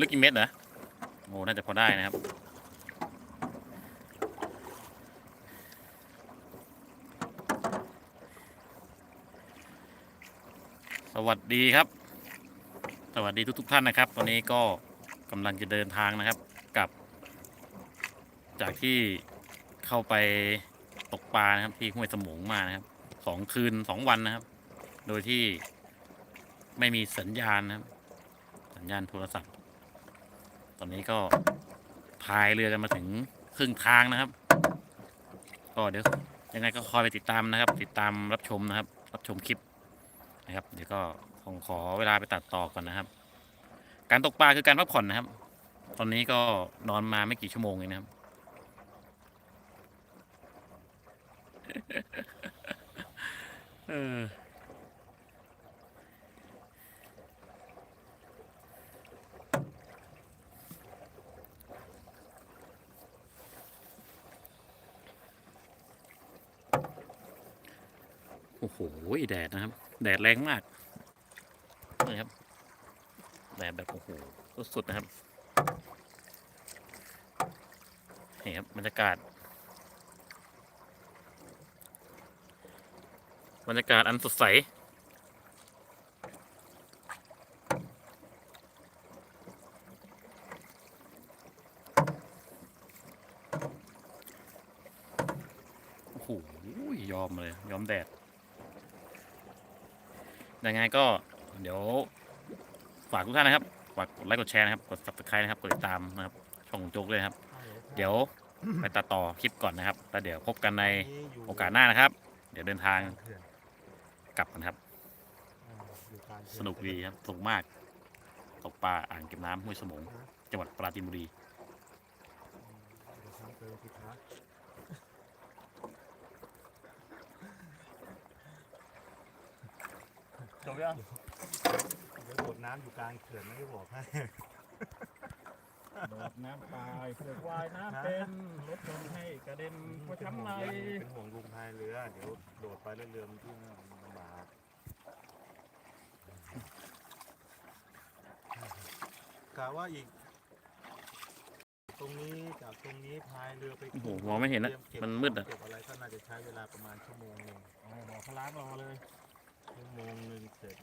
ลึกกี่เม็ดเหรอโอ้น่าจะพอได้นะครับสวัสดีครับ สวัสดีทุกทุกท่านนะครับ ตอนนี้ก็กำลังจะเดินทางนะครับกับ จากที่เข้าไปตกปลานะครับที่ห้วยสมงมานะครับสองคืนสองวันนะครับ โดยที่ไม่มีสัญญาณนะครับ สัญญาณโทรศัพท์ อนนี้ก็พายเรือกันมาถึงครึ่งทางนะครับ ก็เดี๋ยวยังไงก็คอยไปติดตามนะครับ ติดตามรับชมนะครับ รับชมคลิปนะครับ เดี๋ยวก็คงขอเวลาไปตัดต่อก่อนนะครับ การตกปลาคือการพักผ่อนนะครับ ตอนนี้ก็นอนมาไม่กี่ชั่วโมงเองนะครับ เออ อ้โหแดดนะครับ แดดแรงมากนี่ครับแดดแบบโอ้โหสุดๆนะครับนี่ครับบรรยากาศบรรยากาศอันสดใสโอ้โหยอมเลย ยอมแดด ยังไงก็เดี๋ยวฝากทุกท่านนะครับฝากกดไลค์กดแชร์นะครับกด subscribe นะครับกดติดตามนะครับช่องของโจ๊กเลยนะครับ เดี๋ยวไปตัดต่อคลิปก่อนนะครับแล้วเดี๋ยวพบกันในโอกาสหน้านะครับ เดี๋ยวเดินทางเขื่อนกลับกันครับอ่าอยู่กลางเขื่อสนุกดีครับสนุกมากตกปลาอ่างเก็บน้ำห้วยสมง จังหวัดปราจีนบุรี เดี๋ยวช้างเจอสิครั บจบยังเดี๋ยวโดดน้ำอยู่กลางเขื่อนไม่ได้บอกให้ โดดน้ำตายเพื่อว่ายน้ำเป็นรถชนให้กระเด็นกระช้ำในเป็นห่วงลุงพายเรือ เดี๋ยวโดดไปแล้วเรือมันที่ลำบากกะว่าอีก ตรงนี้จากตรงนี้พายเรือไปโอ้โหมองไม่เห็นนะตรียก็บมันมืดอะ เก็บอะไรก็น่าจะใช้เวลาประมาณชั่วโมงหนึ่งหมอเขาล้างรอเลย ชั่ว